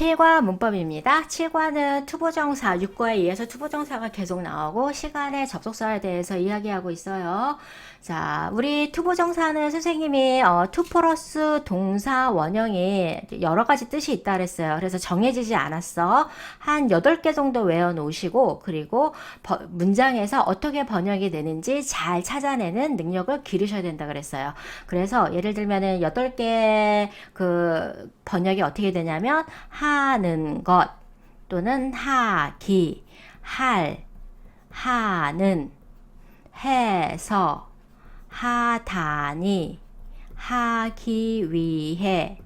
7과 문법입니다. 7과는 투부정사, 6과에 의해서 투부정사가 계속 나오고 시간의 접속사에 대해서 이야기하고 있어요. 자, 우리 투부정사는 선생님이 어, 투 플러스 동사 원형이 여러 가지 뜻이 있다 그랬어요. 그래서 정해지지 않았어. 한 8개 정도 외워 놓으시고 그리고 버- 문장에서 어떻게 번역이 되는지 잘 찾아내는 능력을 기르셔야 된다 그랬어요. 그래서 예를 들면은 8개 그 번역이 어떻게 되냐면 하는 것 또는 하기, 할, 하는, 해서, 하다니, 하기 위해,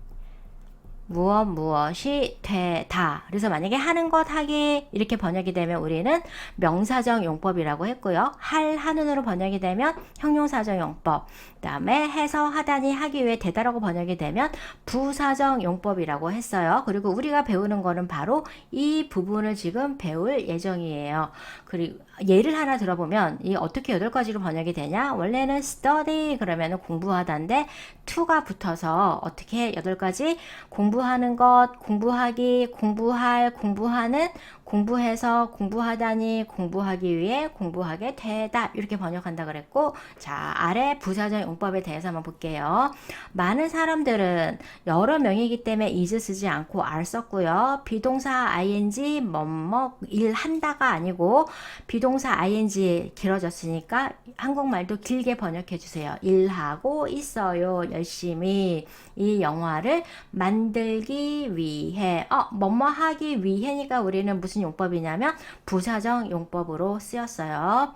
무엇 무엇이 되다. 그래서 만약에 하는 것 하기 이렇게 번역이 되면 우리는 명사적 용법이라고 했고요. 할 하는으로 번역이 되면 형용사적 용법. 그다음에 해서 하다니 하기 위해 되다라고 번역이 되면 부사적 용법이라고 했어요. 그리고 우리가 배우는 거는 바로 이 부분을 지금 배울 예정이에요. 그리고 예를 하나 들어보면 이 어떻게 여덟 가지로 번역이 되냐? 원래는 study 그러면은 공부하다인데 to가 붙어서 어떻게 여덟 가지 공부 하는 것, 공부하기, 공부할, 공부하는, 공부해서 공부하다니, 공부하기 위해 공부하게 되다. 이렇게 번역한다 그랬고, 자, 아래 부사적 용법에 대해서 한번 볼게요. 많은 사람들은 여러 명이기 때문에 is 쓰지 않고 are 썼고요. 비동사 ing, 뭐뭐, 일 한다가 아니고, 비동사 ing 길어졌으니까 한국말도 길게 번역해 주세요. 일하고 있어요. 열심히. 이 영화를 만들 기 위해 어 뭐뭐 하기 위해니까 우리는 무슨 용법이냐면 부사적 용법으로 쓰였어요.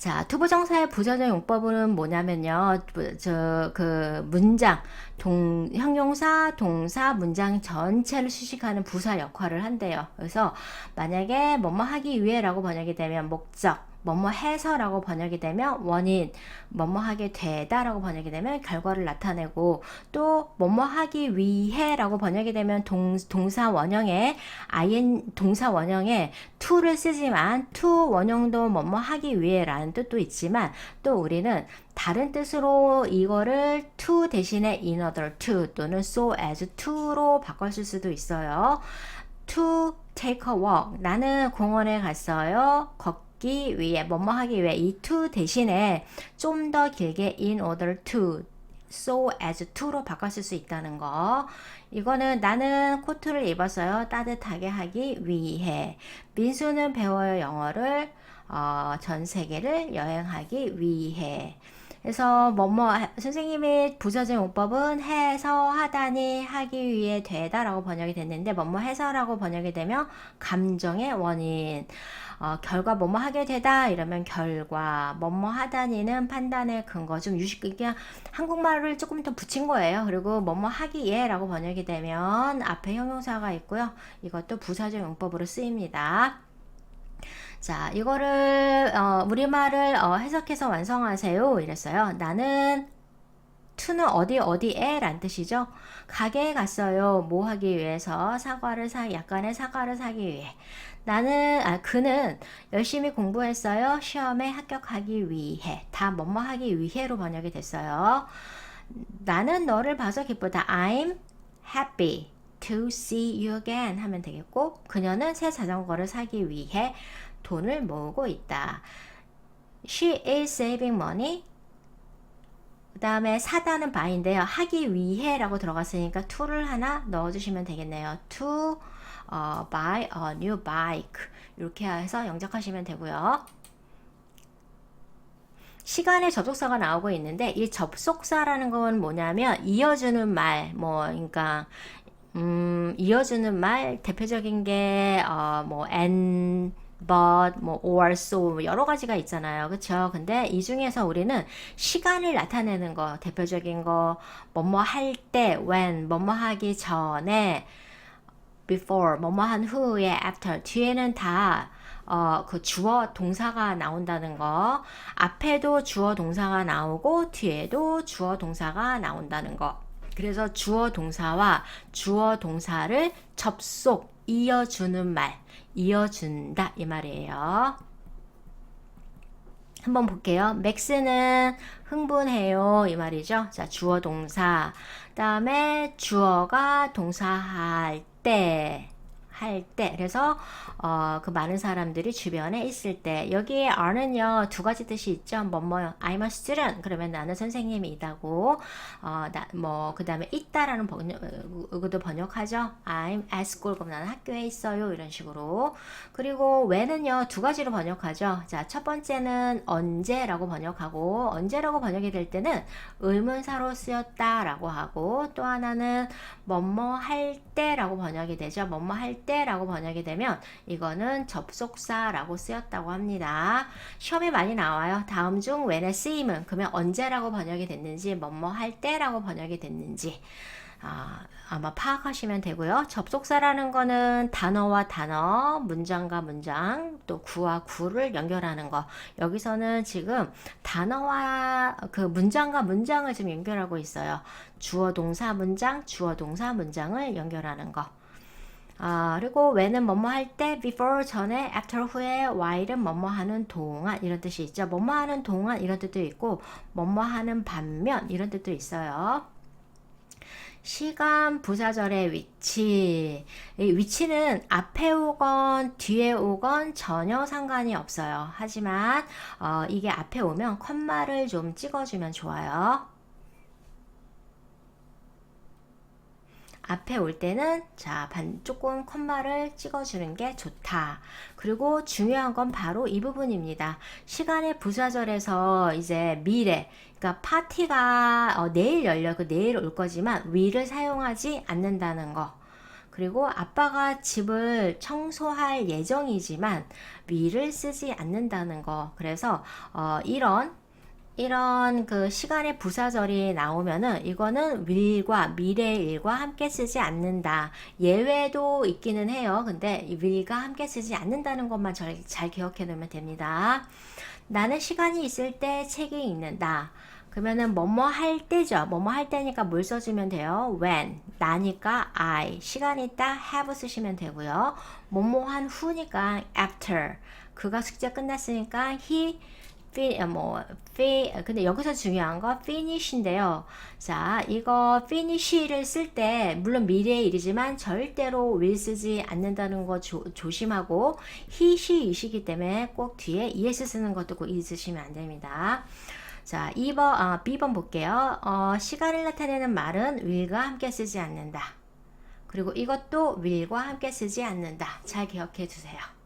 자, 투부정사의 부사적 용법은 뭐냐면요. 저 그 문장 동 형용사, 동사, 문장 전체를 수식하는 부사 역할을 한대요. 그래서 만약에 뭐뭐 하기 위해라고 번역이 되면 목적 뭐뭐 해서라고 번역이 되면 원인, 뭐뭐 하게 되다라고 번역이 되면 결과를 나타내고 또 뭐뭐 하기 위해라고 번역이 되면 동, 동사 원형에 in 동사 원형에 to를 쓰지만 to 원형도 뭐뭐 하기 위해라는 뜻도 있지만 또 우리는 다른 뜻으로 이거를 to 대신에 in order to 또는 so as to로 바꿨을 수도 있어요. to take a walk. 나는 공원에 갔어요. 걷 기 위해, 뭐뭐 하기 위해. 이 to 대신에 좀 더 길게 in order to, so as to로 바꿨을 수 있다는 거. 이거는 나는 코트를 입었어요. 따뜻하게 하기 위해. 민수는 배워요 영어를 어, 전 세계를 여행하기 위해. 그래서 뭐뭐 선생님의 부사적 용법은 해서 하다니 하기 위해 되다라고 번역이 됐는데 뭐뭐 해서라고 번역이 되면 감정의 원인. 어, 결과 뭐뭐 하게 되다 이러면 결과. 뭐뭐 하다니는 판단의 근거. 좀 유식 그냥 한국말을 조금 더 붙인 거예요. 그리고 뭐뭐 하기에라고 번역이 되면 앞에 형용사가 있고요. 이것도 부사적 용법으로 쓰입니다. 자, 이거를 어, 우리말을 어, 해석해서 완성하세요. 이랬어요. 나는 to는 어디 어디에 란 뜻이죠. 가게에 갔어요. 뭐 하기 위해서 사과를 사 약간의 사과를 사기 위해. 나는 아 그는 열심히 공부했어요. 시험에 합격하기 위해. 다 뭐뭐 하기 위해로 번역이 됐어요. 나는 너를 봐서 기쁘다. I'm happy to see you again 하면 되겠고 그녀는 새 자전거를 사기 위해 돈을 모으고 있다. She is saving money. 그 다음에 사다는 buy인데요. 하기 위해라고 들어갔으니까 to를 하나 넣어주시면 되겠네요. To 어, buy a new bike 이렇게 해서 영작하시면 되고요. 시간의 접속사가 나오고 있는데 이 접속사라는 건 뭐냐면 이어주는 말, 뭐 그러니까 음, 이어주는 말 대표적인 게 어, 뭐 and but 뭐 or so 뭐 여러 가지가 있잖아요. 그렇죠? 근데 이 중에서 우리는 시간을 나타내는 거 대표적인 거 뭐뭐 할 때 when 뭐뭐 하기 전에 before 뭐뭐 한 후에 after 뒤에는 다 어, 그 주어 동사가 나온다는 거. 앞에도 주어 동사가 나오고 뒤에도 주어 동사가 나온다는 거. 그래서 주어 동사와 주어 동사를 접속, 이어주는 말, 이어준다 이 말이에요. 한번 볼게요. 맥스는 흥분해요. 이 말이죠. 자, 주어 동사. 그다음에 주어가 동사할 때. 할 때. 그래서 어, 그 많은 사람들이 주변에 있을 때. 여기에 are는요. 두 가지 뜻이 있죠. 뭐뭐요. I'm a student. 그러면 나는 선생님이다고. 어, 나, 뭐 그다음에 있다라는 번역, 도 번역하죠. I'm at school. 그럼 나는 학교에 있어요. 이런 식으로. 그리고 when은요. 두 가지로 번역하죠. 자, 첫 번째는 언제라고 번역하고 언제라고 번역이 될 때는 의문사로 쓰였다라고 하고 또 하나는 뭐뭐 할 때라고 번역이 되죠. 뭐뭐 할때 라고 번역이 되면 이거는 접속사라고 쓰였다고 합니다. 시험에 많이 나와요. 다음 중 when에 쓰임은 그러면 언제라고 번역이 됐는지 뭐뭐 할 때라고 번역이 됐는지 아, 아마 파악하시면 되고요. 접속사라는 거는 단어와 단어, 문장과 문장, 또 구와 구를 연결하는 거. 여기서는 지금 단어와 그 문장과 문장을 지금 연결하고 있어요. 주어 동사 문장, 주어 동사 문장을 연결하는 거. 아, 그리고 when은 뭐뭐 할 때, before 전에, after 후에, while은 뭐뭐 하는 동안 이런 뜻이 있죠. 뭐뭐 하는 동안 이런 뜻도 있고, 뭐뭐 하는 반면 이런 뜻도 있어요. 시간 부사절의 위치. 이 위치는 앞에 오건 뒤에 오건 전혀 상관이 없어요. 하지만 어, 이게 앞에 오면 컴마를 좀 찍어주면 좋아요. 앞에 올 때는 자, 반 조금 콤마를 찍어주는 게 좋다. 그리고 중요한 건 바로 이 부분입니다. 시간의 부사절에서 이제 미래, 그러니까 파티가 어, 내일 열려, 그 내일 올 거지만 will을 사용하지 않는다는 거. 그리고 아빠가 집을 청소할 예정이지만 will을 쓰지 않는다는 거. 그래서 어, 이런 이런 그 시간의 부사절이 나오면은 이거는 will과 미래의 일과 함께 쓰지 않는다. 예외도 있기는 해요. 근데 이 will과 함께 쓰지 않는다는 것만 잘, 잘 기억해 놓으면 됩니다. 나는 시간이 있을 때 책이 읽는다. 그러면은 뭐뭐 할 때죠. 뭐뭐 할 때니까 뭘 써주면 돼요. when 나니까 I 시간 있다 have 쓰시면 되고요. 뭐뭐 한 후니까 after 그가 숙제 끝났으니까 he fi, 뭐, fi, 근데 여기서 중요한 거 finish인데요. 자, 이거 finish를 쓸 때, 물론 미래의 일이지만 절대로 will 쓰지 않는다는 거 조, 조심하고, he, she, 이시기 때문에 꼭 뒤에 es 쓰는 것도 꼭 잊으시면 안 됩니다. 자, 2번, 아, B번 볼게요. 어, 시간을 나타내는 말은 will과 함께 쓰지 않는다. 그리고 이것도 will과 함께 쓰지 않는다. 잘 기억해 주세요.